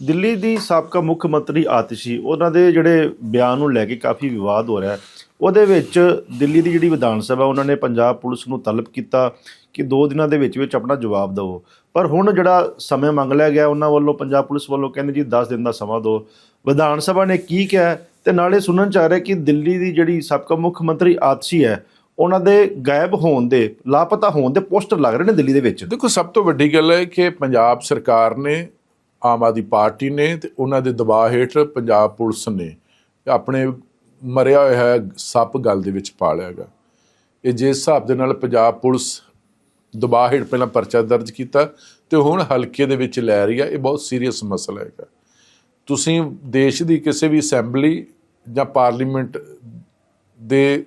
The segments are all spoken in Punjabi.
ਦਿੱਲੀ ਦੀ ਸਾਬਕਾ ਮੁੱਖ ਮੰਤਰੀ ਆਤਿਸ਼ੀ ਉਹਨਾਂ ਦੇ ਜਿਹੜੇ ਬਿਆਨ ਨੂੰ ਲੈ ਕੇ ਕਾਫੀ ਵਿਵਾਦ ਹੋ ਰਿਹਾ ਹੈ। ਉਹਦੇ ਵਿੱਚ ਦਿੱਲੀ ਦੀ ਜਿਹੜੀ ਵਿਧਾਨ ਸਭਾ, ਉਹਨਾਂ ਨੇ ਪੰਜਾਬ ਪੁਲਿਸ ਨੂੰ ਤਲਬ ਕੀਤਾ ਕਿ 2 ਦਿਨਾਂ ਦੇ ਵਿੱਚ ਵਿੱਚ ਆਪਣਾ ਜਵਾਬ ਦਿਓ ਪਰ ਹੁਣ ਜਿਹੜਾ ਸਮੇਂ ਮੰਗ ਲਿਆ ਗਿਆ, ਉਹਨਾਂ ਵੱਲੋਂ, ਪੰਜਾਬ ਪੁਲਿਸ ਵੱਲੋਂ ਕਹਿੰਦੇ ਜੀ 10 ਦਿਨ ਦਾ ਸਮਾਂ ਦਿਓ। ਵਿਧਾਨ ਸਭਾ ਨੇ ਕੀ ਕਿਹਾ ਹੈ ਤੇ ਨਾਲੇ ਸੁਣਨ ਚ ਆ ਰਿਹਾ ਕਿ ਦਿੱਲੀ ਦੀ ਜਿਹੜੀ ਸਾਬਕਾ ਮੁੱਖ ਮੰਤਰੀ ਆਤਸ਼ੀ ਹੈ, ਉਹਨਾਂ ਦੇ ਗਾਇਬ ਹੋਣ ਦੇ, ਲਾਪਤਾ ਹੋਣ ਦੇ ਪੋਸਟਰ ਲੱਗ ਰਹੇ ਨੇ ਦਿੱਲੀ ਦੇ ਵਿੱਚ। ਦੇਖੋ, ਸਭ ਤੋਂ ਵੱਡੀ ਗੱਲ ਹੈ ਕਿ ਪੰਜਾਬ ਸਰਕਾਰ ਨੇ ਆਮ ਆਦਮੀ ਪਾਰਟੀ ਨੇ ਤੇ ਉਹਨਾਂ ਦੇ ਦਬਾਅ ਹੇਠ ਪੰਜਾਬ ਪੁਲਿਸ ਨੇ ਆਪਣੇ ਮਰਿਆ ਹੋਇਆ ਹੈ ਸੱਪ ਗੱਲ ਦੇ ਵਿੱਚ ਪਾ ਲਿਆ ਹੈਗਾ। ਇਹ ਜਿਸ ਹਿਸਾਬ ਦੇ ਨਾਲ ਪੰਜਾਬ ਪੁਲਿਸ ਦਬਾਅ ਹੇਠ ਪਹਿਲਾਂ ਪਰਚਾ ਦਰਜ ਕੀਤਾ ਤੇ ਹੁਣ ਹਲਕੇ ਦੇ ਵਿੱਚ ਲੈ ਰਹੀ ਹੈ ਇਹ ਬਹੁਤ ਸੀਰੀਅਸ ਮਸਲਾ ਹੈਗਾ। ਤੁਸੀਂ ਦੇਸ਼ ਦੀ ਕਿਸੇ ਵੀ ਅਸੈਂਬਲੀ ਜਾਂ ਪਾਰਲੀਮੈਂਟ ਦੇ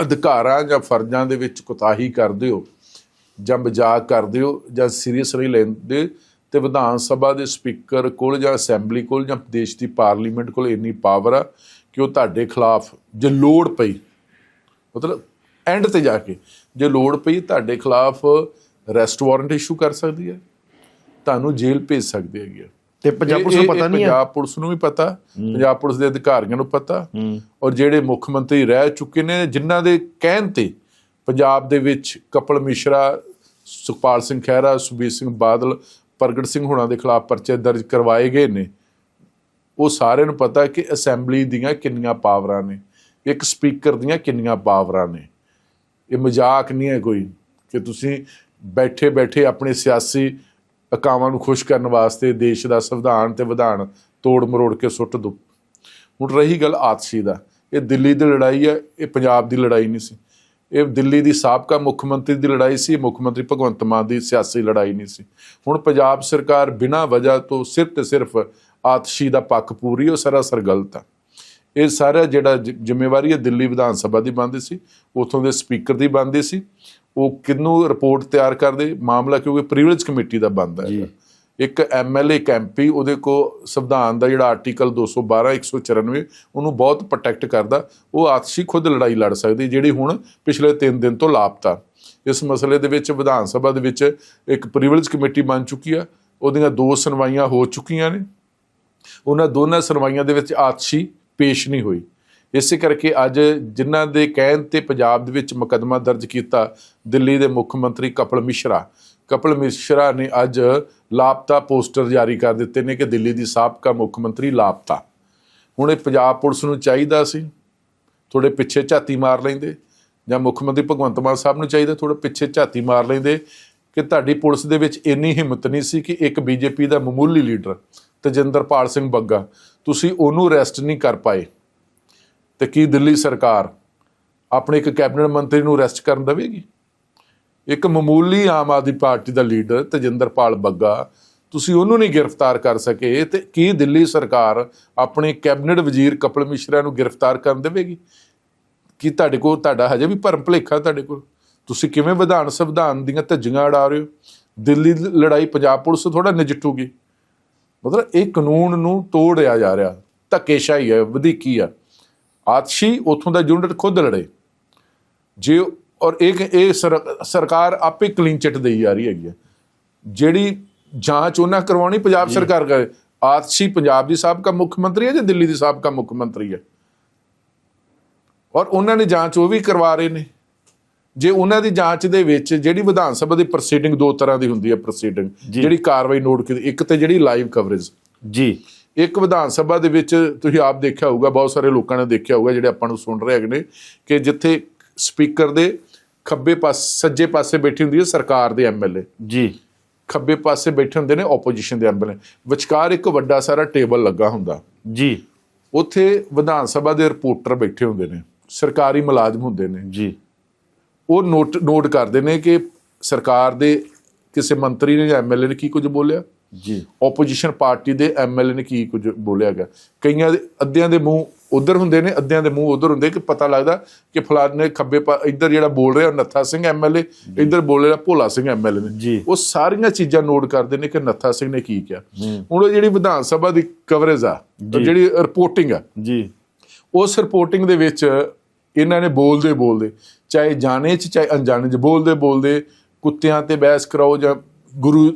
ਅਧਿਕਾਰਾਂ ਜਾਂ ਫਰਜ਼ਾਂ ਦੇ ਵਿੱਚ ਕੁਤਾਹੀ ਕਰਦੇ ਹੋ ਜਾਂ ਮਜ਼ਾਕ ਕਰਦੇ ਹੋ ਜਾਂ ਸੀਰੀਅਸ ਨਹੀਂ ਲੈਂਦੇ ਤੇ ਵਿਧਾਨ ਸਭਾ ਦੇ ਸਪੀਕਰ ਕੋਲ ਜਾਂ ਅਸੈਂਬਲੀ ਕੋਲ ਜਾਂ ਦੇਸ਼ ਦੀ ਪਾਰਲੀਮੈਂਟ ਕੋਲ ਇੰਨੀ ਪਾਵਰ ਆ ਕਿ ਉਹ ਤੁਹਾਡੇ ਖਿਲਾਫ ਜੇ ਲੋੜ ਪਈ ਮਤਲਬ ਐਂਡ ਤੇ ਜਾ ਕੇ ਜੇ ਲੋੜ ਪਈ ਤੁਹਾਡੇ ਖਿਲਾਫ ਰੈਸਟ ਵਾਰੰਟ ਇਸ਼ੂ ਕਰ ਸਕਦੀ ਹੈ ਤੁਹਾਨੂੰ ਜੇਲ੍ਹ ਭੇਜ ਸਕਦੀ ਹੈਗੀ ਤੇ ਪੰਜਾਬ ਪੁਲਿਸ ਨੂੰ ਪਤਾ ਨਹੀਂ ਹੈ? ਪੰਜਾਬ ਪੁਲਿਸ ਨੂੰ ਵੀ ਪਤਾ ਪੰਜਾਬ ਪੁਲਿਸ ਦੇ ਅਧਿਕਾਰੀਆਂ ਨੂੰ ਪਤਾ ਔਰ ਜਿਹੜੇ ਮੁੱਖ ਮੰਤਰੀ ਰਹਿ ਚੁੱਕੇ ਨੇ ਜਿਨ੍ਹਾਂ ਦੇ ਕਹਿਣ ਤੇ ਪੰਜਾਬ ਦੇ ਵਿੱਚ ਕਪਲ ਮਿਸ਼ਰਾ ਸੁਖਪਾਲ ਸਿੰਘ ਖਹਿਰਾ ਸੁਬੀਰ ਸਿੰਘ ਬਾਦਲ ਪ੍ਰਗਟ ਸਿੰਘ ਹੋਣਾ ਦੇ ਖਿਲਾਫ ਪਰਚੇ ਦਰਜ ਕਰਵਾਏ ਗਏ ਨੇ। ਉਹ ਸਾਰਿਆਂ ਨੂੰ ਪਤਾ ਕਿ ਅਸੈਂਬਲੀ ਦੀਆਂ ਕਿੰਨੀਆਂ ਪਾਵਰਾਂ ਨੇ, ਇੱਕ ਸਪੀਕਰ ਦੀਆਂ ਕਿੰਨੀਆਂ ਪਾਵਰਾਂ ਨੇ। ਇਹ ਮਜ਼ਾਕ ਨਹੀਂ ਹੈ ਕੋਈ ਕਿ ਤੁਸੀਂ ਬੈਠੇ ਬੈਠੇ ਆਪਣੇ ਸਿਆਸੀ ਅਕਾਵਾਂ ਨੂੰ ਖੁਸ਼ ਕਰਨ ਵਾਸਤੇ ਦੇਸ਼ ਦਾ ਸੰਵਿਧਾਨ ਤੇ ਵਿਧਾਨ ਤੋੜ ਮਰੋੜ ਕੇ ਸੁੱਟ ਦੋ। ਹੁਣ ਰਹੀ ਗੱਲ ਆਤਸ਼ੀ ਦਾ। ਇਹ ਦਿੱਲੀ ਦੀ ਲੜਾਈ ਹੈ, ਇਹ ਪੰਜਾਬ ਦੀ ਲੜਾਈ ਨਹੀਂ ਸੀ। ਇਹ ਦਿੱਲੀ ਦੀ ਸਾਬਕਾ ਮੁੱਖ ਮੰਤਰੀ ਦੀ ਲੜਾਈ ਸੀ ਮੁੱਖ ਮੰਤਰੀ ਭਗਵੰਤ ਮਾਨ ਦੀ ਸਿਆਸੀ ਲੜਾਈ ਨਹੀਂ ਸੀ। ਹੁਣ ਪੰਜਾਬ ਸਰਕਾਰ ਬਿਨਾਂ ਵਜ੍ਹਾ ਤੋਂ ਸਿਰਫ ਤੇ ਸਿਰਫ ਆਤਸ਼ੀ ਦਾ ਪੱਖ ਪੂਰੀ ਉਹ ਸਰਾਸਰ ਗਲਤ ਆ। ਇਹ ਸਾਰਾ ਜਿਹੜਾ ਜ਼ਿੰਮੇਵਾਰੀ ਹੈ ਦਿੱਲੀ ਵਿਧਾਨ ਸਭਾ ਦੀ ਬਣਦੀ ਸੀ ਉਥੋਂ ਦੇ ਸਪੀਕਰ ਦੀ ਬਣਦੀ ਸੀ। ਉਹ ਕਿੰਨੂੰ ਰਿਪੋਰਟ ਤਿਆਰ ਕਰਦੇ? ਮਾਮਲਾ ਕਿਉਂਕਿ ਪ੍ਰੀਵਿਲੇਜ ਕਮੇਟੀ ਦਾ ਬਣਦਾ ਹੈ ਇੱਕ ਐਮਐਲਏ ਇੱਕ ਐਮਪੀ ਉਹਦੇ ਕੋ ਸੰਵਿਧਾਨ ਦਾ ਜਿਹੜਾ ਆਰਟੀਕਲ 212 194 ਉਹਨੂੰ ਬਹੁਤ ਪ੍ਰੋਟੈਕਟ ਕਰਦਾ। ਉਹ ਆਤਸ਼ੀ ਖੁਦ ਲੜਾਈ ਲੜ ਸਕਦੀ ਜਿਹੜੀ ਹੁਣ ਪਿਛਲੇ 3 ਦਿਨ ਤੋਂ ਲਾਪਤਾ। ਇਸ ਮਸਲੇ ਦੇ ਵਿੱਚ ਵਿਧਾਨ ਸਭਾ ਦੇ ਵਿੱਚ ਇੱਕ ਪ੍ਰੀਵਿਲੇਜ ਕਮੇਟੀ ਬਣ ਚੁੱਕੀ ਆ। ਉਹਦੀਆਂ ਦੋ ਸੁਣਵਾਈਆਂ ਹੋ ਚੁੱਕੀਆਂ ਨੇ। ਉਹਨਾਂ ਦੋਨਾਂ ਸੁਣਵਾਈਆਂ ਦੇ ਵਿੱਚ ਆਤਸ਼ੀ ਪੇਸ਼ ਨਹੀਂ ਹੋਈ। ਇਸੇ ਕਰਕੇ ਅੱਜ ਜਿਨ੍ਹਾਂ ਦੇ ਕਹਿਣ ਤੇ ਪੰਜਾਬ ਦੇ ਵਿੱਚ ਮੁਕੱਦਮਾ ਦਰਜ ਕੀਤਾ, ਦਿੱਲੀ ਦੇ ਮੁੱਖ ਮੰਤਰੀ ਕਪਲ ਮਿਸ਼ਰਾ ਕਪਲ ਮਿਸ਼ਰਾ ਨੇ ਅੱਜ ਲਾਪਤਾ ਪੋਸਟਰ ਜਾਰੀ ਕਰ ਦਿੱਤੇ ਨੇ ਕਿ ਦਿੱਲੀ ਦੀ ਸਾਬਕਾ ਮੁੱਖ ਮੰਤਰੀ ਲਾਪਤਾ। ਹੁਣ ਇਹ ਪੰਜਾਬ ਪੁਲਿਸ ਨੂੰ ਚਾਹੀਦਾ ਸੀ। ਥੋੜੇ ਪਿੱਛੇ ਝਾਤੀ ਮਾਰ ਲੈਂਦੇ ਜਾਂ ਮੁੱਖ ਮੰਤਰੀ ਭਗਵੰਤ ਮਾਨ ਸਾਹਿਬ ਨੂੰ ਚਾਹੀਦਾ ਥੋੜਾ ਪਿੱਛੇ ਝਾਤੀ ਮਾਰ ਲੈਂਦੇ ਕਿ ਤੁਹਾਡੀ ਪੁਲਿਸ ਦੇ ਵਿੱਚ ਇੰਨੀ ਹਿੰਮਤ ਨਹੀਂ ਸੀ ਕਿ ਇੱਕ ਬੀਜੇਪੀ ਦਾ ਮਾਮੂਲੀ ਲੀਡਰ ਤਜਿੰਦਰਪਾਲ ਸਿੰਘ ਬੱਗਾ, ਤੁਸੀਂ ਉਹਨੂੰ ਅਰੈਸਟ ਨਹੀਂ ਕਰ ਪਾਏ। ਤੇ ਕੀ ਦਿੱਲੀ ਸਰਕਾਰ ਆਪਣੇ ਇੱਕ ਕੈਬਨਿਟ ਮੰਤਰੀ ਨੂੰ ਅਰੈਸਟ ਕਰਨ ਦੇਵੇਗੀ? ਇੱਕ ਮਾਮੂਲੀ ਆਮ ਆਦਮੀ ਪਾਰਟੀ ਦਾ ਲੀਡਰ ਤਜਿੰਦਰਪਾਲ ਬੱਗਾ, ਤੁਸੀਂ ਉਹਨੂੰ ਨਹੀਂ ਗ੍ਰਿਫਤਾਰ ਕਰ ਸਕੇ, ਤੇ ਕੀ ਦਿੱਲੀ ਸਰਕਾਰ ਆਪਣੇ ਕੈਬਨਿਟ ਵਜ਼ੀਰ ਕਪਲ ਮਿਸ਼ਰਾ ਨੂੰ ਗ੍ਰਿਫਤਾਰ ਕਰਨ ਦੇਵੇਗੀ? ਕੀ ਤੁਹਾਡੇ ਕੋਲ, ਤੁਹਾਡਾ ਹਜੇ ਵੀ ਭਰਮ ਭੁਲੇਖਾ ਤੁਹਾਡੇ ਕੋਲ? ਤੁਸੀਂ ਕਿਵੇਂ ਵਿਧਾਨ ਸੰਵਿਧਾਨ ਦੀਆਂ ਧੱਜੀਆਂ ਉਡਾ ਰਹੇ ਹੋ? ਦਿੱਲੀ ਦੀ ਲੜਾਈ ਪੰਜਾਬ ਪੁਲਿਸ ਥੋੜਾ ਨਜਿੱਠੂਗੀ। ਮਤਲਬ ਇਹ ਕਾਨੂੰਨ ਨੂੰ ਤੋੜਿਆ ਜਾ ਰਿਹਾ, ਧੱਕੇਸ਼ਾਹੀ ਹੈ, ਵਧੀਕੀ ਆ ਆਤਸ਼ੀ ਉਥੋਂ ਦਾ ਯੂਨਿਟ ਖੁਦ ਲੜੇ। ਜੇ ਔਰ ਇੱਕ ਇਹ ਸਰ- ਸਰਕਾਰ ਆਪੇ ਕਲੀਨ ਚਿੱਟ ਦੇਈ ਜਾ ਰਹੀ ਹੈਗੀ ਹੈ। ਜਿਹੜੀ ਜਾਂਚ ਉਹਨਾਂ ਕਰਵਾਉਣੀ ਪੰਜਾਬ ਸਰਕਾਰ ਕਰੇ ਆਤਸ਼ੀ ਪੰਜਾਬ ਦੀ ਸਾਬਕਾ ਮੁੱਖ ਮੰਤਰੀ ਹੈ ਜਾਂ ਦਿੱਲੀ ਦੀ ਸਾਬਕਾ ਮੁੱਖ ਮੰਤਰੀ ਹੈ? ਔਰ ਉਹਨਾਂ ਨੇ ਜਾਂਚ ਉਹ ਵੀ ਕਰਵਾ ਰਹੇ ਨੇ। ਜੇ ਉਹਨਾਂ ਦੀ ਜਾਂਚ ਦੇ ਵਿੱਚ ਜਿਹੜੀ ਵਿਧਾਨ ਸਭਾ ਦੀ ਪ੍ਰੋਸੀਡਿੰਗ ਦੋ ਤਰ੍ਹਾਂ ਦੀ ਹੁੰਦੀ ਹੈ ਪ੍ਰੋਸੀਡਿੰਗ ਜਿਹੜੀ ਕਾਰਵਾਈ ਨੋਟ ਕੀਤੀ ਇੱਕ ਤੇ ਜਿਹੜੀ ਲਾਈਵ ਕਵਰੇਜ ਜੀ। ਇੱਕ ਵਿਧਾਨ ਸਭਾ ਦੇ ਵਿੱਚ ਤੁਸੀਂ ਆਪ ਦੇਖਿਆ ਹੋਊਗਾ ਬਹੁਤ ਸਾਰੇ ਲੋਕਾਂ ਨੇ ਦੇਖਿਆ ਹੋਊਗਾ ਜਿਹੜੇ ਆਪਾਂ ਨੂੰ ਸੁਣ ਰਹੇ ਹੈਗੇ ਨੇ ਕਿ ਜਿੱਥੇ ਸਪੀਕਰ ਦੇ ਖੱਬੇ ਪਾਸੇ ਸੱਜੇ ਪਾਸੇ ਬੈਠੀ ਹੁੰਦੀ ਹੈ ਸਰਕਾਰ ਦੇ ਐਮਐਲਏ ਜੀ। ਖੱਬੇ ਪਾਸੇ ਬੈਠੇ ਹੁੰਦੇ ਨੇ ਆਪੋਜੀਸ਼ਨ ਦੇ ਐਮਐਲਏ ਵਿਚਕਾਰ ਇੱਕ ਵੱਡਾ ਸਾਰਾ ਟੇਬਲ ਲੱਗਾ ਹੁੰਦਾ। ਜੀ। ਉੱਥੇ ਵਿਧਾਨ ਸਭਾ ਦੇ ਰਿਪੋਰਟਰ ਬੈਠੇ ਹੁੰਦੇ ਨੇ ਸਰਕਾਰੀ ਮੁਲਾਜ਼ਮ ਹੁੰਦੇ ਨੇ। ਜੀ। ਉਹ ਨੋਟ ਨੋਟ ਕਰਦੇ ਨੇ ਕਿ ਸਰਕਾਰ ਦੇ ਕਿਸੇ ਮੰਤਰੀ ਨੇ ਜਾਂ ਐਮਐਲਏ ਨੇ ਕੀ ਕੁਝ ਬੋਲਿਆ? ਜੀ। ਆਪੋਜੀਸ਼ਨ ਪਾਰਟੀ ਦੇ ਐਮਐਲਏ ਨੇ ਕੀ ਕੁਝ ਬੋਲਿਆ ਗਿਆ ਕਈਆਂ ਦੇ ਅੱਧਿਆਂ ਦੇ ਮੂੰਹ ਉਧਰ ਹੁੰਦੇ ਨੇ ਅੱਧਿਆਂ ਦੇ ਮੂੰਹ ਉਧਰ ਹੁੰਦੇ ਕਿ ਪਤਾ ਲੱਗਦਾ ਕਿ ਫਲਾਣੇ ਖੱਬੇ ਇੱਧਰ ਜਿਹੜਾ ਬੋਲ ਰਿਹਾ ਨੱਥਾ ਸਿੰਘ ਐਮਐਲਏ ਇੱਧਰ ਬੋਲ ਰਿਹਾ ਭੋਲਾ ਸਿੰਘ ਐਮਐਲਏ ਨੇ। ਉਹ ਸਾਰੀਆਂ ਚੀਜ਼ਾਂ ਨੋਟ ਕਰਦੇ ਨੇ ਕਿ ਨੱਥਾ ਸਿੰਘ ਨੇ ਕੀ ਕਿਹਾ। ਹੁਣ ਉਹ ਜਿਹੜੀ ਵਿਧਾਨ ਸਭਾ ਦੀ ਕਵਰੇਜ ਆ ਜਿਹੜੀ ਰਿਪੋਰਟਿੰਗ ਆ ਜੀ। ਉਸ ਰਿਪੋਰਟਿੰਗ ਦੇ ਵਿੱਚ ਇਹਨਾਂ ਨੇ ਬੋਲਦੇ ਬੋਲਦੇ ਚਾਹੇ ਜਾਣੇ ਚ ਚਾਹੇ ਅਣਜਾਣੇ ਚ ਬੋਲਦੇ ਬੋਲਦੇ ਕੁੱਤਿਆਂ ਤੇ ਬਹਿਸ ਕਰਾਓ ਜਾਂ ਗੁਰੂ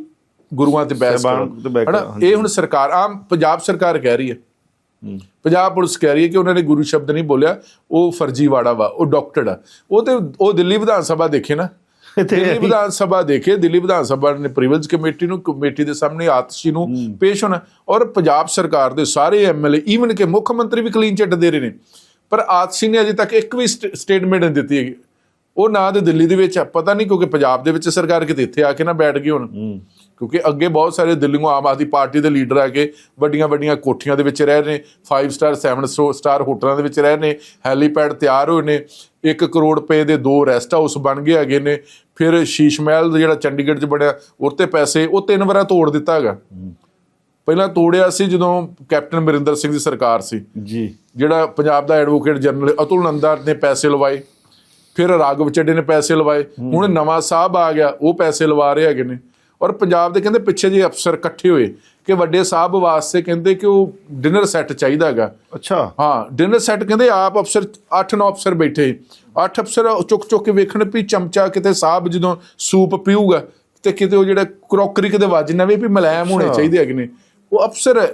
ਗੁਰੂਆਂ ਤੇ ਬਹਿਸ ਕਰੋ ਇਹ ਹੁਣ ਸਰਕਾਰ ਆਮ ਪੰਜਾਬ ਸਰਕਾਰ ਕਹਿ ਰਹੀ ਹੂੰ। ਪੰਜਾਬ ਪੁਲਿਸ ਕਹਿ ਰਹੀ ਹੈ ਕਿ ਉਹਨਾਂ ਨੇ ਗੁਰੂ ਸ਼ਬਦ ਨਹੀਂ ਬੋਲਿਆ ਉਹ ਫਰਜ਼ੀਵਾੜਾ ਵਾ ਉਹ ਡਾਕਟਰ ਆ। ਉਹ ਤੇ ਉਹ ਦਿੱਲੀ ਵਿਧਾਨ ਸਭਾ ਦੇਖੇ ਨਾ। ਦਿੱਲੀ ਵਿਧਾਨ ਸਭਾ ਦੇਖੇ ਦਿੱਲੀ ਵਿਧਾਨ ਸਭਾ ਨੇ ਪ੍ਰੀਵਿਲੇਜ ਕਮੇਟੀ ਨੂੰ ਕਮੇਟੀ ਦੇ ਸਾਹਮਣੇ ਆਤਸ਼ੀ ਨੂੰ ਪੇਸ਼ ਹੋਣਾ। ਔਰ ਪੰਜਾਬ ਸਰਕਾਰ ਦੇ ਸਾਰੇ ਐਮਐਲਏ ਈਵਨ ਕਿ ਮੁੱਖ ਮੰਤਰੀ ਵੀ ਕਲੀਨ ਚਿੱਟ ਦੇ ਰਹੇ ਨੇ। ਪਰ ਆਤਸ਼ੀ ਨੇ ਅਜੇ ਤੱਕ ਇੱਕ ਵੀ ਸਟੇਟਮੈਂਟ ਨਹੀਂ ਦਿੱਤੀ ਹੈਗੀ। ਉਹ ਨਾ ਤੇ ਦਿੱਲੀ ਦੇ ਵਿੱਚ ਪਤਾ ਨਹੀਂ ਕਿਉਂਕਿ ਪੰਜਾਬ ਦੇ ਵਿੱਚ ਸਰਕਾਰ ਕਿਤੇ ਇੱਥੇ ਆ ਕੇ ਨਾ ਬੈਠ ਗਈ ਹੁਣ। ਕਿਉਂਕਿ ਅੱਗੇ ਬਹੁਤ ਸਾਰੇ ਦਿੱਲੀੋਂ ਆਮ ਆਦਮੀ ਪਾਰਟੀ ਦੇ ਲੀਡਰ ਆ ਕੇ ਵੱਡੀਆਂ ਵੱਡੀਆਂ ਕੋਠੀਆਂ ਦੇ ਵਿੱਚ ਰਹਿ ਰਹੇ ਨੇ 5 ਸਟਾਰ 7 ਸਟਾਰ ਹੋਟਲਾਂ ਦੇ ਵਿੱਚ ਰਹਿ ਰਹੇ ਨੇ ਹੈਲੀਪੈਡ ਤਿਆਰ ਹੋਏ ਨੇ 1 ਕਰੋੜ ਰੁਪਏ ਦੇ ਦੋ ਰੈਸਟ ਹਾਊਸ ਬਣ ਗਏ ਹੈਗੇ ਨੇ ਫਿਰ ਸ਼ੀਸ਼ ਮਹਿਲ ਜਿਹੜਾ ਚੰਡੀਗੜ੍ਹ 'ਚ ਬਣਿਆ ਉਹ ਤੇ ਪੈਸੇ ਉਹ ਤਿੰਨ ਵਾਰਾਂ ਤੋੜ ਦਿੱਤਾ ਹੈਗਾ। ਪਹਿਲਾਂ ਤੋੜਿਆ ਸੀ ਜਦੋਂ ਕੈਪਟਨ ਅਮਰਿੰਦਰ ਸਿੰਘ ਦੀ ਸਰਕਾਰ ਸੀ। ਜੀ। ਜਿਹੜਾ ਪੰਜਾਬ ਦਾ ਐਡਵੋਕੇਟ ਜਨਰਲ ਅਤੁਲ ਨੰਦਾ ਨੇ ਪੈਸੇ ਲਵਾਏ ਫਿਰ ਰਾਘਵ ਚੱਡੇ ਨੇ ਪੈਸੇ ਲਵਾਏ ਹੁਣ ਨਵਾਂ ਸਾਹਿਬ ਆ ਗਿਆ ਉਹ ਪੈਸੇ ਲਵਾ ਰਹੇ ਹੈਗੇ ਨੇ। ਔਰ ਪੰਜਾਬ ਦੇ ਕਹਿੰਦੇ ਪਿੱਛੇ ਜੇ ਅਫਸਰ ਇਕੱਠੇ ਹੋਏ ਕਿ ਵੱਡੇ ਸਾਹਿਬ ਵਾਸਤੇ ਕਹਿੰਦੇ ਕਿ ਉਹ ਡਿਨਰ ਸੈੱਟ ਚਾਹੀਦਾ ਹੈਗਾ। ਅੱਛਾ। ਹਾਂ ਡਿਨਰ ਸੈੱਟ ਕਹਿੰਦੇ ਆਪ ਅਫਸਰ 8-9 ਅਫਸਰ ਬੈਠੇ। 8 ਅਫਸਰ ਚੁੱਕ ਚੁੱਕ ਕੇ ਵੇਖਣ ਵੀ ਚਮਚਾ ਕਿਤੇ ਸਾਹਿਬ ਜਦੋਂ ਸੂਪ ਪੀਊਗਾ ਤੇ ਕਿਤੇ ਉਹ ਜਿਹੜਾ ਕਰੋਕਰੀ ਕਿਤੇ ਵੱਜ ਨਾ ਵੀ ਮਲਾਇਮ ਹੋਣੇ। ਚਾਹੀਦੇ ਹੈਗੇ ਨੇ। ਉਹ ਅਫਸਰ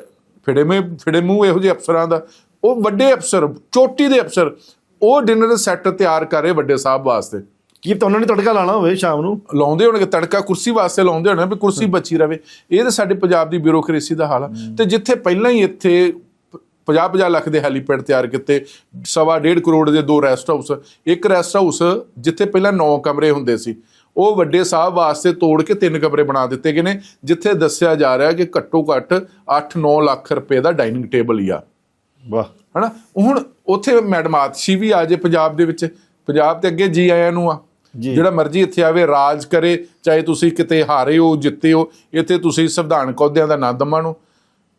ਫਿੜੇ ਮੇ ਫਿੜੇ ਮੂੰਹ ਇਹੋ ਜਿਹੇ ਅਫਸਰਾਂ ਦਾ। ਉਹ ਵੱਡੇ ਅਫਸਰ ਚੋਟੀ ਦੇ ਅਫਸਰ ਉਹ ਡਿਨਰ ਸੈੱਟ ਤਿਆਰ ਕਰ ਰਹੇ ਵੱਡੇ ਸਾਹਿਬ ਵਾਸਤੇ। ਕੀ ਤਾਂ ਉਹਨਾਂ ਨੇ ਤੜਕਾ ਲਾਣਾ ਹੋਵੇ ਸ਼ਾਮ ਨੂੰ? ਲਾਉਂਦੇ ਹੋਣਗੇ ਤੜਕਾ ਕੁਰਸੀ ਵਾਸਤੇ ਲਾਉਂਦੇ ਹੋਣੇ ਵੀ ਕੁਰਸੀ ਬਚੀ ਰਵੇ। ਇਹ ਤਾਂ ਸਾਡੇ ਪੰਜਾਬ ਦੀ ਬਿਊਰੋਕ੍ਰੇਸੀ ਦਾ ਹਾਲ ਆ। ਤੇ ਜਿੱਥੇ ਪਹਿਲਾਂ ਹੀ ਇੱਥੇ 50-50 ਲੱਖ ਦੇ ਹੈਲੀਪੈਡ ਤਿਆਰ ਕੀਤੇ ਸਵਾ ਡੇਢ ਕਰੋੜ ਦੇ ਦੋ ਰੈਸਟ ਹਾਊਸ ਇੱਕ ਰੈਸਟ ਹਾਊਸ ਜਿੱਥੇ ਪਹਿਲਾਂ 9 ਕਮਰੇ ਹੁੰਦੇ ਸੀ ਉਹ ਵੱਡੇ ਸਾਹਿਬ ਵਾਸਤੇ ਤੋੜ ਕੇ ਤਿੰਨ ਕਮਰੇ ਬਣਾ ਦਿੱਤੇ ਗਏ ਨੇ ਜਿੱਥੇ ਦੱਸਿਆ ਜਾ ਰਿਹਾ ਕਿ ਘੱਟੋ ਘੱਟ 8-9 ਲੱਖ ਰੁਪਏ ਦਾ ਡਾਈਨਿੰਗ ਟੇਬਲ ਹੀ ਆ। ਵਾਹ। ਹਨਾ? ਹੁਣ ਉੱਥੇ ਮੈਡਮ ਆਤਸ਼ੀ ਵੀ ਆ ਜੇ ਪੰਜਾਬ ਦੇ ਵਿੱਚ ਪੰਜਾਬ ਤੇ ਅੱਗੇ ਜੀ ਆਇਆਂ ਨੂੰ ਆ। ਜਿਹੜਾ ਮਰਜ਼ੀ ਇੱਥੇ ਆਵੇ, ਰਾਜ ਕਰੇ, ਚਾਹੇ ਤੁਸੀਂ ਕਿਤੇ ਹਾਰੇ ਹੋ, ਜਿੱਤੇ ਹੋ, ਇੱਥੇ ਤੁਸੀਂ ਸੰਵਿਧਾਨਕ ਅਹੁਦਿਆਂ ਦਾ ਆਨੰਦ ਮਾਣੋ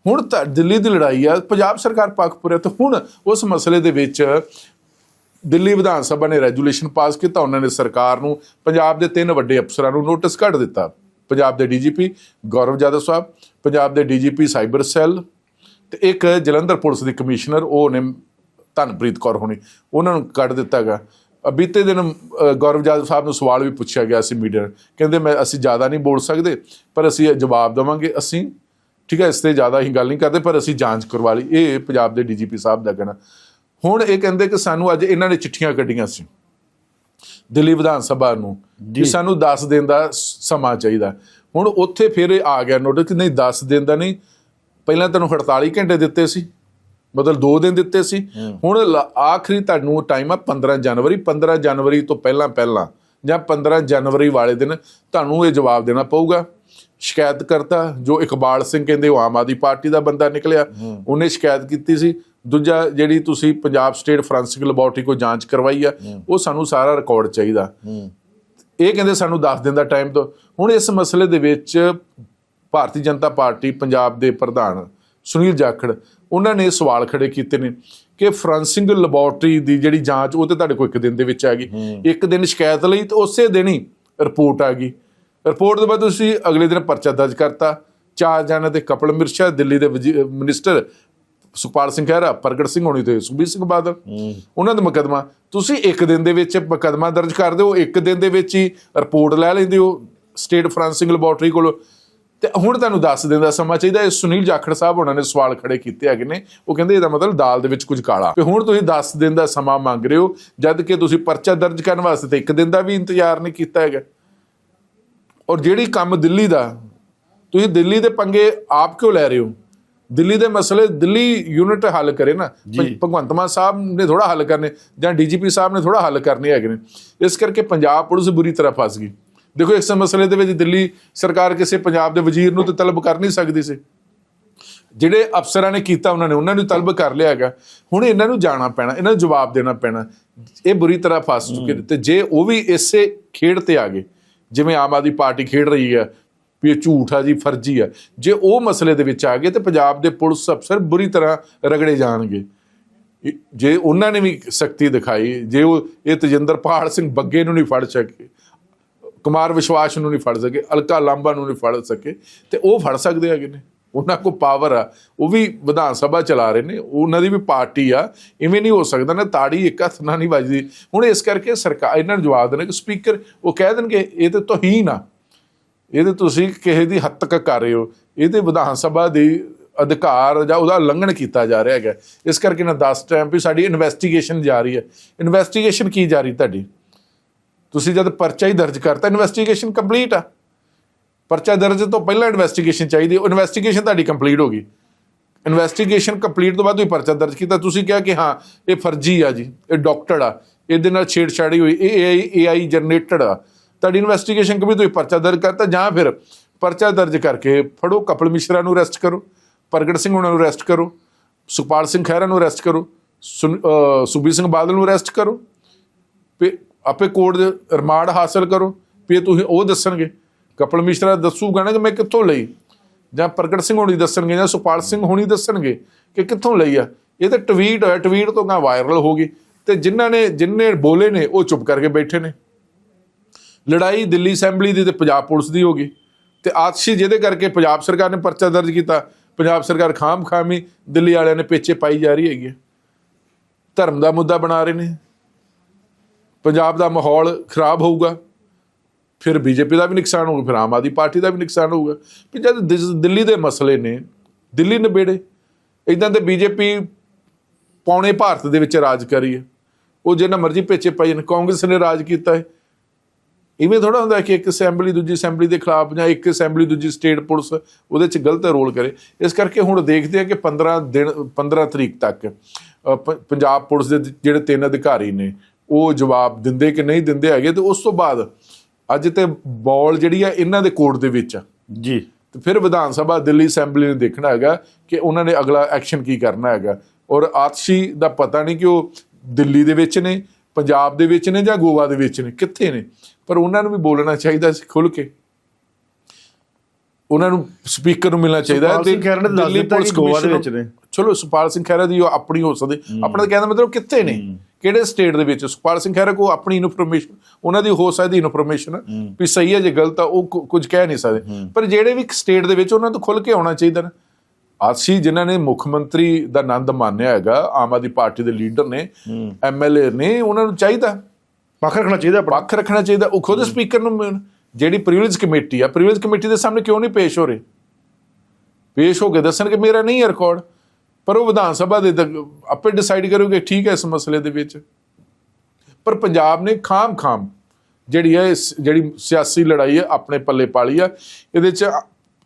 ਹੁਣ ਤਾਂ ਦਿੱਲੀ ਦੀ ਲੜਾਈ ਆ, ਪੰਜਾਬ ਸਰਕਾਰ ਪਾਕਪੁਰੇ ਤੇ ਹੁਣ ਉਸ ਮਸਲੇ ਦੇ ਵਿੱਚ ਦਿੱਲੀ ਵਿਧਾਨ ਸਭਾ ਨੇ ਰੈਜੂਲੇਸ਼ਨ ਪਾਸ ਕੀਤਾ, ਉਹਨਾਂ ਨੇ ਸਰਕਾਰ ਨੂੰ, ਪੰਜਾਬ ਦੇ ਤਿੰਨ ਵੱਡੇ ਅਫਸਰਾਂ ਨੂੰ ਨੋਟਿਸ ਕੱਢ ਦਿੱਤਾ। ਪੰਜਾਬ ਦੇ ਡੀਜੀਪੀ ਗੌਰਵ ਜਾਦਵ ਸਾਹਿਬ, ਪੰਜਾਬ ਦੇ ਡੀਜੀਪੀ ਸਾਈਬਰ ਸੈੱਲ ਤੇ ਇੱਕ ਜਲੰਧਰ ਪੁਲਿਸ ਦੀ ਕਮਿਸ਼ਨਰ, ਉਹ ਨੇ ਧਨਪ੍ਰੀਤ ਕੌਰ ਹੋਣੀ, ਉਹਨਾਂ ਨੂੰ ਕੱਢ ਦਿੱਤਾ ਗਿਆ। ਬੀਤੇ ਦਿਨ ਗੌਰਵ ਜਾਦਵ ਸਾਹਿਬ ਨੂੰ ਸਵਾਲ ਵੀ ਪੁੱਛਿਆ ਗਿਆ ਸੀ ਮੀਡੀਆ ਕਹਿੰਦੇ ਮੈਂ ਅਸੀਂ ਜ਼ਿਆਦਾ ਨਹੀਂ ਬੋਲ ਸਕਦੇ ਪਰ ਅਸੀਂ ਜਵਾਬ ਦੇਵਾਂਗੇ ਅਸੀਂ। ਠੀਕ ਹੈ ਇਸ ਤੇ ਜ਼ਿਆਦਾ ਹੀ ਗੱਲ ਨਹੀਂ ਕਰਦੇ ਪਰ ਅਸੀਂ ਜਾਂਚ ਕਰਵਾ ਲਈ। ਇਹ ਪੰਜਾਬ ਦੇ ਡੀਜੀਪੀ ਸਾਹਿਬ ਦਾ ਕਹਿਣਾ। ਹੁਣ ਇਹ ਕਹਿੰਦੇ ਕਿ ਸਾਨੂੰ ਅੱਜ ਇਹਨਾਂ ਨੇ ਚਿੱਠੀਆਂ ਕੱਢੀਆਂ ਸੀ। ਦਿੱਲੀ ਵਿਧਾਨ ਸਭਾ ਨੂੰ ਕਿ ਸਾਨੂੰ 10 ਦਿਨ ਦਾ ਸਮਾਂ ਚਾਹੀਦਾ। ਹੁਣ ਉੱਥੇ ਫਿਰ ਆ ਗਿਆ ਨੋਟਿਸ ਕਿ ਨਹੀਂ 10 ਦਿਨ ਦਾ ਨਹੀਂ। ਪਹਿਲਾਂ ਤੁਹਾਨੂੰ 48 ਘੰਟੇ ਦਿੱਤੇ ਸੀ। ਮਤਲਬ 2 ਦਿਨ ਦਿੱਤੇ ਸੀ। ਹੁਣ ਆਖਰੀ ਤੁਹਾਨੂੰ ਟਾਈਮ ਆ 15 ਜਨਵਰੀ। 15 ਜਨਵਰੀ ਤੋਂ ਪਹਿਲਾਂ ਪਹਿਲਾਂ ਜਾਂ 15 ਜਨਵਰੀ ਵਾਲੇ ਦਿਨ ਤੁਹਾਨੂੰ ਇਹ ਜਵਾਬ ਦੇਣਾ ਪਊਗਾ। ਸ਼ਿਕਾਇਤਕਰਤਾ ਜੋ ਇਕਬਾਲ ਸਿੰਘ ਕਹਿੰਦੇ ਉਹ ਆਮ ਆਦਮੀ ਪਾਰਟੀ ਦਾ ਬੰਦਾ ਨਿਕਲਿਆ। ਉਹਨੇ ਸ਼ਿਕਾਇਤ ਕੀਤੀ ਸੀ। ਦੂਜਾ ਜਿਹੜੀ ਤੁਸੀਂ ਪੰਜਾਬ ਸਟੇਟ ਫੋਰੈਂਸਿਕ ਲੈਬੋਰਟਰੀ ਕੋ ਜਾਂਚ ਕਰਵਾਈ ਆ ਉਹ ਸਾਨੂੰ ਸਾਰਾ ਰਿਕਾਰਡ ਚਾਹੀਦਾ। ਇਹ ਕਹਿੰਦੇ ਸਾਨੂੰ 10 ਦਿਨ ਦਾ ਟਾਈਮ ਦਿਓ। ਹੁਣ ਇਸ ਮਸਲੇ ਦੇ ਵਿੱਚ ਭਾਰਤੀ ਜਨਤਾ ਪਾਰਟੀ ਪੰਜਾਬ ਦੇ ਪ੍ਰਧਾਨ ਸੁਨੀਲ ਜਾਖੜ ਉਹਨਾਂ ਨੇ ਸਵਾਲ ਖੜੇ ਕੀਤੇ ਨੇ ਕਿ ਫਰਾਂਸਿੰਗ ਲੈਬੋਰਟਰੀ ਦੀ ਜਿਹੜੀ ਜਾਂਚ ਉਹ ਤੇ ਤੁਹਾਡੇ ਕੋਲ ਇੱਕ ਦਿਨ ਦੇ ਵਿੱਚ ਆ ਗਈ। ਇੱਕ ਦਿਨ ਸ਼ਿਕਾਇਤ ਲਈ ਤੇ ਉਸੇ ਦਿਨ ਹੀ ਰਿਪੋਰਟ ਆ ਗਈ। ਰਿਪੋਰਟ ਤੋਂ ਬਾਅਦ ਤੁਸੀਂ ਅਗਲੇ ਦਿਨ ਪਰਚਾ ਦਰਜ ਕਰਤਾ। ਚਾਰ ਜਣਾਂ ਤੇ ਕਪਲ ਮਿਰਸ਼ਾ ਦਿੱਲੀ ਦੇ ਮਿਨਿਸਟਰ ਸੁਖਪਾਲ ਸਿੰਘ ਖਹਿਰਾ ਪ੍ਰਗਟ ਸਿੰਘ ਹੋਣੀ ਤੇ ਸੁਖਬੀਰ ਸਿੰਘ ਬਾਦਲ। ਉਹਨਾਂ ਦਾ ਮੁਕਦਮਾ ਤੁਸੀਂ ਇੱਕ ਦਿਨ ਦੇ ਵਿੱਚ ਮੁਕਦਮਾ ਦਰਜ ਕਰ ਦਿਓ ਇੱਕ ਦਿਨ ਦੇ ਵਿੱਚ ਹੀ ਰਿਪੋਰਟ ਲੈ ਲੈਂਦੇ ਹੋ ਸਟੇਟ ਫਰਾਂਸਿੰਗ ਲੈਬੋਰਟਰੀ ਕੋਲ। ਤੇ ਹੁਣ ਤੁਹਾਨੂੰ 10 ਦਿਨ ਦਾ ਸਮਾਂ ਚਾਹੀਦਾ ਇਹ ਸੁਨੀਲ ਜਾਖੜ ਸਾਹਿਬ ਉਹਨਾਂ ਨੇ ਸਵਾਲ ਖੜੇ ਕੀਤੇ ਹੈਗੇ ਨੇ। ਉਹ ਕਹਿੰਦੇ ਇਹਦਾ ਮਤਲਬ ਦਾਲ ਦੇ ਵਿੱਚ ਕੁਝ ਕਾਲਾ। ਤੇ ਹੁਣ ਤੁਸੀਂ 10 ਦਿਨ ਦਾ ਸਮਾਂ ਮੰਗ ਰਹੇ ਹੋ ਜਦ ਕਿ ਤੁਸੀਂ ਪਰਚਾ ਦਰਜ ਕਰਨ ਵਾਸਤੇ ਤੇ ਇੱਕ ਦਿਨ ਦਾ ਵੀ ਇੰਤਜ਼ਾਰ ਨਹੀਂ ਕੀਤਾ ਹੈਗਾ। ਔਰ ਜਿਹੜੀ ਕੰਮ ਦਿੱਲੀ ਦਾ ਤੁਸੀਂ ਦਿੱਲੀ ਦੇ ਪੰਗੇ ਆਪ ਕਿਉਂ ਲੈ ਰਹੇ ਹੋ? ਦਿੱਲੀ ਦੇ ਮਸਲੇ ਦਿੱਲੀ ਯੂਨਿਟ ਹੱਲ ਕਰੇ ਨਾ। ਭਗਵੰਤ ਮਾਨ ਸਾਹਿਬ ਨੇ ਥੋੜਾ ਹੱਲ ਕਰਨੇ ਜਾਂ ਡੀਜੀਪੀ ਸਾਹਿਬ ਨੇ ਥੋੜਾ ਹੱਲ ਕਰਨੇ ਹੈਗੇ ਨੇ। ਇਸ ਕਰਕੇ ਪੰਜਾਬ ਪੁਲਿਸ ਬੁਰੀ ਤਰ੍ਹਾਂ ਫਸ ਗਈ। ਦੇਖੋ ਇਸ ਮਸਲੇ ਦੇ ਵਿੱਚ ਦਿੱਲੀ ਸਰਕਾਰ ਕਿਸੇ ਪੰਜਾਬ ਦੇ ਵਜ਼ੀਰ ਨੂੰ ਤੇ ਤਲਬ ਕਰ ਨਹੀਂ ਸਕਦੀ ਸੀ। ਜਿਹੜੇ ਅਫਸਰਾਂ ਨੇ ਕੀਤਾ ਉਹਨਾਂ ਨੇ, ਉਹਨਾਂ ਨੂੰ ਤਲਬ ਕਰ ਲਿਆ ਹੈਗਾ। ਹੁਣ ਇਹਨਾਂ ਨੂੰ ਜਾਣਾ ਪੈਣਾ, ਇਹਨਾਂ ਨੂੰ ਜਵਾਬ ਦੇਣਾ ਪੈਣਾ। ਇਹ ਬੁਰੀ ਤਰ੍ਹਾਂ ਫਸ ਚੁੱਕੇ ਨੇ ਤੇ ਜੇ ਉਹ ਵੀ ਇਸੇ ਖੇਡ ਤੇ ਆ ਗਏ, ਜਿਵੇਂ ਆਮ ਆਦਮੀ ਪਾਰਟੀ ਖੇਡ ਰਹੀ ਹੈ, ਵੀ ਇਹ ਝੂਠ ਆ ਜੀ, ਫਰਜ਼ੀ ਆ। ਜੇ ਉਹ ਮਸਲੇ ਦੇ ਵਿੱਚ ਆ ਗਏ ਤੇ ਪੰਜਾਬ ਦੇ ਪੁਲਿਸ ਅਫਸਰ ਬੁਰੀ ਤਰ੍ਹਾਂ ਰਗੜੇ ਜਾਣਗੇ। ਜੇ ਉਹਨਾਂ ਨੇ ਵੀ ਸਖਤੀ ਦਿਖਾਈ, ਜੇ ਉਹ ਇਹ ਤਜਿੰਦਰਪਾਲ ਸਿੰਘ ਬੱਗੇ ਨੂੰ ਨਹੀਂ ਫੜ ਸਕੇ ਕੁਮਾਰ ਵਿਸ਼ਵਾਸ ਨੂੰ ਨਹੀਂ ਫੜ ਸਕੇ, ਅਲਕਾ ਲਾਂਬਾ ਨੂੰ ਨਹੀਂ ਫੜ ਸਕੇ, ਤੇ ਉਹ ਫੜ ਸਕਦੇ ਹੈਗੇ ਨੇ। ਉਹਨਾਂ ਕੋਲ ਪਾਵਰ ਆ। ਉਹ ਵੀ ਵਿਧਾਨ ਸਭਾ ਚਲਾ ਰਹੇ ਨੇ। ਉਹਨਾਂ ਦੀ ਵੀ ਪਾਰਟੀ ਆ। ਇਵੇਂ ਨਹੀਂ ਹੋ ਸਕਦਾ ਨਾ ਤਾੜੀ ਇੱਕ ਹੱਥ ਨਾਲ ਨਹੀਂ ਵੱਜਦੀ। ਹੁਣ ਇਸ ਕਰਕੇ ਸਰਕਾਰ ਇਹਨਾਂ ਨੂੰ ਜਵਾਬ ਦੇਣਾ ਕਿ ਸਪੀਕਰ ਉਹ ਕਹਿ ਦੇਣਗੇ, ਇਹ ਤੇ ਤੋਹੀਨ ਆ। ਇਹਦੇ ਤੁਸੀਂ ਕਿਸੇ ਦੀ ਹੱਦ ਤੱਕ ਕਰ ਰਹੇ ਹੋ। ਇਹਦੇ ਵਿਧਾਨ ਸਭਾ ਦੀ ਅਧਿਕਾਰ ਜਾਂ ਉਹਦਾ ਉਲੰਘਣ ਕੀਤਾ ਜਾ ਰਿਹਾ ਹੈਗਾ। ਇਸ ਕਰਕੇ ਨਾ 10 ਟਾਈਮ ਵੀ ਸਾਡੀ ਇਨਵੈਸਟੀਗੇਸ਼ਨ ਜਾਰੀ ਹੈ। ਇਨਵੈਸਟੀਗੇਸ਼ਨ ਕੀ ਜਾਰੀ ਤੁਹਾਡੀ? ਤੁਸੀਂ ਜਦ ਪਰਚਾ ਹੀ ਦਰਜ ਕਰਤਾ ਇਨਵੈਸਟੀਗੇਸ਼ਨ ਕੰਪਲੀਟ ਆ। ਪਰਚਾ ਦਰਜ ਤੋਂ ਪਹਿਲਾਂ ਇਨਵੈਸਟੀਗੇਸ਼ਨ ਚਾਹੀਦੀ, ਉਹ ਇਨਵੈਸਟੀਗੇਸ਼ਨ ਤੁਹਾਡੀ ਕੰਪਲੀਟ ਹੋ ਗਈ। ਇਨਵੈਸਟੀਗੇਸ਼ਨ ਕੰਪਲੀਟ ਤੋਂ ਬਾਅਦ ਤੁਸੀਂ ਪਰਚਾ ਦਰਜ ਕੀਤਾ, ਤੁਸੀਂ ਕਿਹਾ ਕਿ ਹਾਂ, ਇਹ ਫਰਜ਼ੀ ਆ ਜੀ, ਇਹ ਡਾਕਟਰ ਆ, ਇਹਦੇ ਨਾਲ ਛੇੜਛਾੜੀ ਹੋਈ, ਇਹ ਏਆਈ ਏਆਈ ਜਨਰੇਟਡ ਆ। ਤੁਹਾਡੀ ਇਨਵੈਸਟੀਗੇਸ਼ਨ ਕਮੀ ਤੁਸੀਂ ਪਰਚਾ ਦਰਜ ਕਰਤਾ, ਜਾਂ ਫਿਰ ਪਰਚਾ ਦਰਜ ਕਰਕੇ ਫੜੋ, ਕਪਲ ਮਿਸ਼ਰਾ ਨੂੰ ਅਰੈਸਟ ਕਰੋ, ਪ੍ਰਗਟ ਸਿੰਘ ਉਹਨਾਂ ਨੂੰ ਅਰੈਸਟ ਕਰੋ ਸੁਖਪਾਲ ਸਿੰਘ ਖਹਿਰਾ ਨੂੰ ਅਰੈਸਟ ਕਰੋ, ਸੁਨ- ਸੁਖਬੀਰ ਸਿੰਘ ਬਾਦਲ ਨੂੰ ਅਰੈਸਟ ਕਰੋ ਵੀ ਆਪੇ ਕੋਰਟ ਦੇ ਰਿਮਾਂਡ ਹਾਸਲ ਕਰੋ, ਵੀ ਤੁਸੀਂ ਉਹ ਦੱਸਣਗੇ। ਕਪਲ ਮਿਸ਼ਰਾ ਦੱਸੂਗਾ ਨਾ ਕਿ ਮੈਂ ਕਿੱਥੋਂ ਲਈ? ਜਾਂ ਪ੍ਰਗਟ ਸਿੰਘ ਹੋਣੀ ਦੱਸਣਗੇ ਜਾਂ ਸੁਪਾਲ ਸਿੰਘ ਹੋਣੀ ਦੱਸਣਗੇ ਕਿ ਕਿੱਥੋਂ ਲਈ ਆ? ਇਹ ਤਾਂ ਟਵੀਟ ਹੋਇਆ, ਟਵੀਟ ਤੋਂ ਗਾ ਵਾਇਰਲ ਹੋ ਗਈ। ਤੇ ਜਿਨ੍ਹਾਂ ਨੇ ਜਿਨਨੇ ਬੋਲੇ ਨੇ, ਉਹ ਚੁੱਪ ਕਰਕੇ ਬੈਠੇ ਨੇ। ਲੜਾਈ ਦਿੱਲੀ ਅਸੈਂਬਲੀ ਦੀ ਤੇ ਪੰਜਾਬ ਪੁਲਿਸ ਦੀ ਹੋ ਗਈ। ਤੇ ਆਤਸ਼ੀ ਜਿਹਦੇ ਕਰਕੇ ਪੰਜਾਬ ਸਰਕਾਰ ਨੇ ਪਰਚਾ ਦਰਜ ਕੀਤਾ, ਪੰਜਾਬ ਸਰਕਾਰ ਖਾਮ ਖਾਮੀ ਦਿੱਲੀ ਵਾਲਿਆਂ ਨੇ ਪੇਚੇ ਪਾਈ ਜਾ ਰਹੀ ਹੈਗੀ ਹੈ। ਧਰਮ ਦਾ ਮੁੱਦਾ ਬਣਾ ਰਹੇ ਨੇ। ਪੰਜਾਬ ਦਾ ਮਾਹੌਲ ਖਰਾਬ ਹੋਊਗਾ, ਫਿਰ ਬੀਜੇਪੀ ਦਾ ਵੀ ਨੁਕਸਾਨ ਹੋਊਗਾ, ਫਿਰ ਆਮ ਆਦਮੀ ਪਾਰਟੀ ਦਾ ਵੀ ਨੁਕਸਾਨ ਹੋਊਗਾ। ਵੀ ਜਦ ਦਿੱਲੀ ਦੇ ਮਸਲੇ ਨੇ, ਦਿੱਲੀ ਨਿਬੇੜੇ ਇਦਾਂ ਤੇ ਬੀਜੇਪੀ ਪੌਣੇ ਭਾਰਤ ਦੇ ਵਿੱਚ ਰਾਜ ਕਰੀ ਹੈ। ਉਹ ਜਿੰਨਾ ਮਰਜ਼ੀ ਪੇਚੇ ਪਾਈ ਨੇ ਕਾਂਗਰਸ ਨੇ ਰਾਜ ਕੀਤਾ ਹੈ। ਇਵੇਂ ਥੋੜਾ ਹੁੰਦਾ ਕਿ ਇੱਕ ਅਸੈਂਬਲੀ ਦੂਜੀ ਅਸੈਂਬਲੀ ਦੇ ਖਿਲਾਫ ਜਾਂ ਇੱਕ ਅਸੈਂਬਲੀ ਦੂਜੀ ਸਟੇਟ ਪੁਲਿਸ ਉਹਦੇ 'ਚ ਗਲਤ ਰੋਲ ਕਰੇ। ਇਸ ਕਰਕੇ ਹੁਣ ਦੇਖਦੇ ਆ ਕਿ 15 ਦਿਨ 15 ਤਰੀਕ ਤੱਕ ਪੰਜਾਬ ਪੁਲਿਸ ਦੇ ਜਿਹੜੇ ਤਿੰਨ ਅਧਿਕਾਰੀ ਨੇ ਉਹ ਜਵਾਬ ਦਿੰਦੇ ਕਿ ਨਹੀਂ ਦਿੰਦੇ ਹੈਗੇ ਤੇ ਉਸ ਤੋਂ ਬਾਅਦ ਅੱਜ ਤੇ ਬॉल ਜਿਹੜੀ ਆ ਇਹਨਾਂ ਦੇ ਕੋਰਟ ਦੇ ਵਿੱਚ ਆ। ਜੀ। ਤੇ ਫਿਰ ਵਿਧਾਨ ਸਭਾ ਦਿੱਲੀ ਅਸੈਂਬਲੀ ਨੇ ਦੇਖਣਾ ਹੈਗਾ ਕਿ ਉਹਨਾਂ ਨੇ ਅਗਲਾ ਐਕਸ਼ਨ ਕੀ ਕਰਨਾ ਹੈਗਾ। ਔਰ ਆਤਸ਼ੀ ਦਾ ਪਤਾ ਨਹੀਂ ਕਿ ਉਹ ਦਿੱਲੀ ਦੇ ਵਿੱਚ ਨੇ ਪੰਜਾਬ ਦੇ ਵਿੱਚ ਨੇ ਜਾਂ ਗੋਆ ਦੇ ਵਿੱਚ ਨੇ ਕਿੱਥੇ ਨੇ। ਪਰ ਉਹਨਾਂ ਨੂੰ ਵੀ ਬੋਲਣਾ ਚਾਹੀਦਾ ਸੀ ਖੁੱਲ ਕੇ। ਉਹਨਾਂ ਨੂੰ ਸਪੀਕਰ ਨੂੰ ਮਿਲਣਾ ਚਾਹੀਦਾ ਸੁਖਪਾਲ ਸਿੰਘ ਖਹਿਰਾ ਨੇ ਦੱਸ ਦਿੱਲੀ ਪੁਲਿਸ ਗੋਆ ਦੇ ਵਿੱਚ ਨੇ। ਚਲੋ ਸੁਖਪਾਲ ਸਿੰਘ ਖਹਿਰਾ ਦੀ ਉਹ ਆਪਣੀ ਹੋ ਸਕਦੇ। ਆਪਣਾ ਤਾਂ ਕਹਿੰਦਾ ਮਤਲਬ ਕਿੱਥੇ ਨੇ? ਕਿਹੜੇ ਸਟੇਟ ਦੇ ਵਿੱਚ? ਸੁਖਪਾਲ ਸਿੰਘ ਖਹਿਰਾ ਕੋ ਆਪਣੀ ਇਨਫੋਰਮੇਸ਼ਨ ਉਹਨਾਂ ਦੀ ਹੋ ਸਕਦੀ ਇਨਫੋਰਮੇਸ਼ਨ ਵੀ ਸਹੀ ਹੈ ਜੇ ਗਲਤ ਆ ਉਹ ਕੁਝ ਕਹਿ ਨਹੀਂ ਸਕਦੇ। ਪਰ ਜਿਹੜੇ ਵੀ ਸਟੇਟ ਦੇ ਵਿੱਚ ਉਹਨਾਂ ਤੋਂ ਖੁੱਲ ਕੇ ਆਉਣਾ ਚਾਹੀਦਾ ਨਾ। ਅਸੀਂ ਜਿਨ੍ਹਾਂ ਨੇ ਮੁੱਖ ਮੰਤਰੀ ਦਾ ਆਨੰਦ ਮਾਨਿਆ ਹੈਗਾ ਆਮ ਆਦਮੀ ਪਾਰਟੀ ਦੇ ਲੀਡਰ ਨੇ ਐਮਐਲਏ ਨੇ ਉਹਨਾਂ ਨੂੰ ਚਾਹੀਦਾ। ਪੱਖ ਰੱਖਣਾ ਚਾਹੀਦਾ ਪੱਖ ਰੱਖਣਾ ਚਾਹੀਦਾ। ਉਹ ਖੁਦ ਸਪੀਕਰ ਨੂੰ। ਜਿਹੜੀ ਪ੍ਰਿਵਿਲੇਜ ਕਮੇਟੀ ਆ ਪ੍ਰਿਵਿਲੇਜ ਕਮੇਟੀ ਦੇ ਸਾਹਮਣੇ ਕਿਉਂ ਨਹੀਂ ਪੇਸ਼ ਹੋ ਰਹੇ? ਪੇਸ਼ ਹੋ ਕੇ ਦੱਸਣ ਕਿ ਮੇਰਾ ਨਹੀਂ ਹੈ ਰਿਕਾਰਡ ਪਰ ਉਹ ਵਿਧਾਨ ਸਭਾ ਦੇ ਆਪੇ ਡਿਸਾਈਡ ਕਰੋਗੇ ਠੀਕ ਹੈ ਇਸ ਮਸਲੇ ਦੇ ਵਿੱਚ। ਪਰ ਪੰਜਾਬ ਨੇ ਖਾਮ ਖਾਮ ਜਿਹੜੀ ਹੈ ਇਸ ਜਿਹੜੀ ਸਿਆਸੀ ਲੜਾਈ ਹੈ ਆਪਣੇ ਪੱਲੇ ਪਾਲੀ ਆ। ਇਹਦੇ ਚ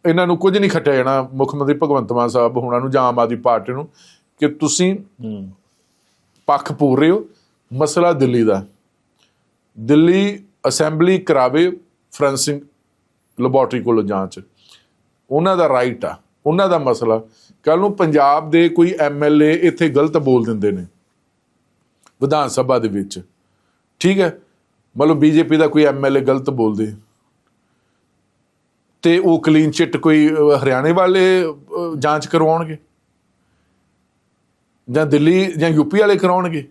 ਇਹਨਾਂ ਨੂੰ ਕੁਝ ਨਹੀਂ ਖੱਟਿਆ ਜਾਣਾ ਮੁੱਖ ਮੰਤਰੀ ਭਗਵੰਤ ਮਾਨ ਸਾਹਿਬ ਹੁਣਾਂ ਨੂੰ ਜਾਂ ਆਮ ਆਦਮੀ ਪਾਰਟੀ ਨੂੰ ਕਿ ਤੁਸੀਂ ਪੱਖ ਪੂਰ ਰਹੇ ਹੋ। ਮਸਲਾ ਦਿੱਲੀ ਦਾ। ਦਿੱਲੀ ਅਸੈਂਬਲੀ ਕਰਾਵੇ ਫ੍ਰਾਂਸਿੰਗ ਲੈਬੋਰਟਰੀ ਕੋਲੋਂ ਜਾਂਚ। ਉਹਨਾਂ ਦਾ ਰਾਈਟ ਆ। ਉਹਨਾਂ ਦਾ ਮਸਲਾ। ਕੱਲ ਨੂੰ ਪੰਜਾਬ ਦੇ ਕੋਈ ਐਮਐਲਏ ਇੱਥੇ ਗਲਤ ਬੋਲ ਦਿੰਦੇ ਨੇ। ਵਿਧਾਨ ਸਭਾ ਦੇ ਵਿੱਚ। ਠੀਕ ਹੈ? ਮਤਲਬ ਬੀਜੇਪੀ ਦਾ ਕੋਈ ਐਮਐਲਏ ਗਲਤ ਬੋਲਦੇ। ਤੇ ਉਹ ਕਲੀਨ ਚਿੱਟ ਕੋਈ ਹਰਿਆਣੇ ਵਾਲੇ ਜਾਂਚ ਕਰਵਾਉਣਗੇ? ਜਾਂ ਦਿੱਲੀ ਜਾਂ ਯੂਪੀ ਵਾਲੇ ਕਰਾਉਣਗੇ?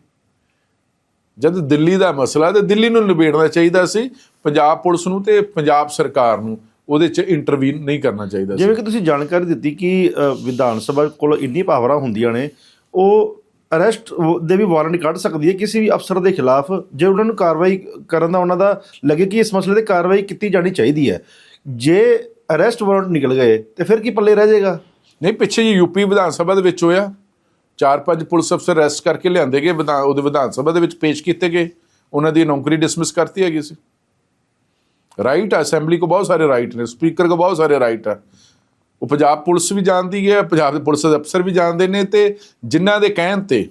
ਜਦ ਦਿੱਲੀ ਦਾ ਮਸਲਾ ਤੇ ਦਿੱਲੀ ਨੂੰ ਨਿਬੇੜਨਾ ਚਾਹੀਦਾ ਸੀ। ਪੰਜਾਬ ਪੁਲਿਸ ਨੂੰ ਤੇ ਪੰਜਾਬ ਸਰਕਾਰ ਨੂੰ ਉਹਦੇ 'ਚ ਇੰਟਰਵੀਨ ਨਹੀਂ ਕਰਨਾ ਚਾਹੀਦਾ ਸੀ। ਜਿਵੇਂ ਕਿ ਤੁਸੀਂ ਜਾਣਕਾਰੀ ਦਿੱਤੀ ਕਿ ਵਿਧਾਨ ਸਭਾ ਕੋਲ ਇੰਨੀ ਪਾਵਰਾਂ ਹੁੰਦੀਆਂ ਨੇ ਉਹ ਅਰੈਸਟ ਦੇ ਵੀ ਵਾਰੰਟ ਕੱਢ ਸਕਦੀ ਹੈ ਕਿਸੇ ਵੀ ਅਫਸਰ ਦੇ ਖਿਲਾਫ ਜੇ ਉਹਨਾਂ ਨੂੰ ਕਾਰਵਾਈ ਕਰਨ ਦਾ ਉਹਨਾਂ ਦਾ ਲੱਗੇ ਕਿ ਇਸ ਮਸਲੇ ਤੇ ਕਾਰਵਾਈ ਕੀਤੀ ਜਾਣੀ ਚਾਹੀਦੀ ਹੈ। ਜੇ ਅਰੈਸਟ ਵਾਰੰਟ ਨਿਕਲ ਗਏ ਤੇ ਫਿਰ ਕੀ ਪੱਲੇ ਰਹਿ ਜਾਏਗਾ? ਨਹੀਂ ਪਿੱਛੇ ਜੀ ਯੂਪੀ ਵਿਧਾਨ ਸਭਾ ਦੇ ਵਿੱਚ ਹੋਇਆ। ਚਾਰ ਪੰਜ ਪੁਲਿਸ ਅਫਸਰ ਅਰੈਸਟ ਕਰਕੇ ਲਿਆਂਦੇ ਗਏ ਉਹਦੇ ਵਿਧਾਨ ਸਭਾ ਦੇ ਵਿੱਚ ਪੇਸ਼ ਕੀਤੇ ਗਏ। ਉਹਨਾਂ ਦੀ ਨੌਕਰੀ ਡਿਸਮਿਸ ਕਰਤੀ ਹੈਗੀ ਸੀ। ਰਾਈਟ ਹੈ ਅਸੈਂਬਲੀ ਕੋ ਬਹੁਤ ਸਾਰੇ ਰਾਈਟ ਨੇ ਸਪੀਕਰ ਕੋ ਬਹੁਤ ਸਾਰੇ ਰਾਈਟ ਹੈ ਉਹ ਪੰਜਾਬ ਪੁਲਿਸ ਵੀ ਜਾਣਦੀ ਹੈ ਪੰਜਾਬ ਦੇ ਪੁਲਿਸ ਦੇ ਅਫਸਰ ਵੀ ਜਾਣਦੇ ਨੇ ਤੇ ਜਿਨ੍ਹਾਂ ਦੇ ਕਹਿਣ ਤੇ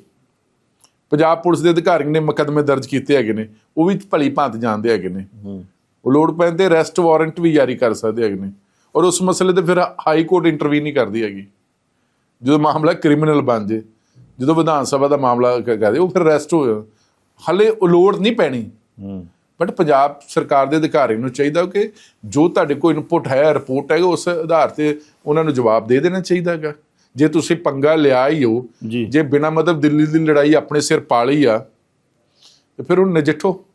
ਪੰਜਾਬ ਪੁਲਿਸ ਦੇ ਅਧਿਕਾਰੀ ਨੇ ਮੁਕੱਦਮੇ ਦਰਜ ਕੀਤੇ ਹੈਗੇ ਨੇ ਉਹ ਵੀ ਭਲੀ ਭਾਂਤ ਜਾਣਦੇ ਹੈਗੇ ਨੇ। ਉਹ ਲੋੜ ਪੈਣ ਤੇ ਅਰੈਸਟ ਵਾਰੰਟ ਵੀ ਜਾਰੀ ਕਰ ਸਕਦੇ ਹੈਗੇ ਨੇ। ਔਰ ਉਸ ਮਸਲੇ ਤੇ ਫਿਰ ਹਾਈ ਕੋਰਟ ਇੰਟਰਵੀਨ ਨਹੀਂ ਕਰਦੀ ਹੈਗੀ। ਜਦੋਂ ਮਾਮਲਾ ਕ੍ਰਿਮੀਨਲ ਬਣ ਜੇ ਜਦੋਂ ਵਿਧਾਨ ਸਭਾ ਦਾ ਮਾਮਲਾ ਕਰਦੇ ਉਹ ਫਿਰ ਅਰੈਸਟ ਹੋ ਹਲੇ ਉਹ ਲੋੜ ਨਹੀਂ ਪੈਣੀ। ਬਟ ਪੰਜਾਬ ਸਰਕਾਰ ਦੇ ਅਧਿਕਾਰੀ ਨੂੰ ਚਾਹੀਦਾ ਕਿ ਜੋ ਤੁਹਾਡੇ ਕੋਲ ਇਨਪੁਟ ਹੈ ਰਿਪੋਰਟ ਹੈ ਉਸ ਆਧਾਰ ਤੇ ਉਹਨਾਂ ਨੂੰ ਜਵਾਬ ਦੇ ਦੇਣਾ ਚਾਹੀਦਾ ਹੈਗਾ। ਜੇ ਤੁਸੀਂ ਪੰਗਾ ਲਿਆ ਹੀ ਹੋ ਜੀ। ਬਿਨਾ ਮਤਲਬ ਦਿੱਲੀ ਦੀ ਲੜਾਈ ਆਪਣੇ ਸਿਰ ਪਾ ਲਈ ਆ ਤੇ ਫਿਰ ਉਹ ਨਜਿੱਠੋ।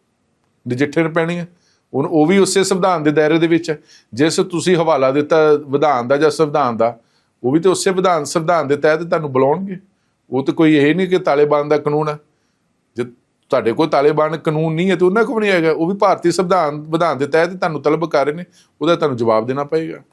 ਨਜਿੱਠੇ ਪੈਣੀ ਹੈ ਹੁਣ ਉਹ ਵੀ ਉਸੇ ਸੰਵਿਧਾਨ ਦੇ ਦਾਇਰੇ ਦੇ ਵਿੱਚ ਹੈ ਜਿਸ ਤੁਸੀਂ ਹਵਾਲਾ ਦਿੱਤਾ ਵਿਧਾਨ ਦਾ ਜਾਂ ਸੰਵਿਧਾਨ ਦਾ ਉਹ ਵੀ ਤੇ ਉਸੇ ਵਿਧਾਨ ਸੰਵਿਧਾਨ ਦੇ ਤਹਿਤ ਤੁਹਾਨੂੰ ਬੁਲਾਉਣਗੇ। ਉਹ ਤਾਂ ਕੋਈ ਇਹ ਨਹੀਂ ਕਿ ਤਾਲਿਬਾਨ ਦਾ ਕਾਨੂੰਨ ਹੈ ਜੇ ਤੁਹਾਡੇ ਕੋਲ ਤਾਲਿਬਾਨ ਕਾਨੂੰਨ ਨਹੀਂ ਹੈ ਤੇ ਉਹਨਾਂ ਕੋਲ ਵੀ ਨਹੀਂ ਹੈਗਾ। ਉਹ ਵੀ ਭਾਰਤੀ ਸੰਵਿਧਾਨ ਵਿਧਾਨ ਦੇ ਤਹਿਤ ਤੁਹਾਨੂੰ ਤਲਬ ਕਰ ਰਹੇ ਨੇ। ਉਹਦਾ ਤੁਹਾਨੂੰ ਜਵਾਬ ਦੇਣਾ ਪਏਗਾ।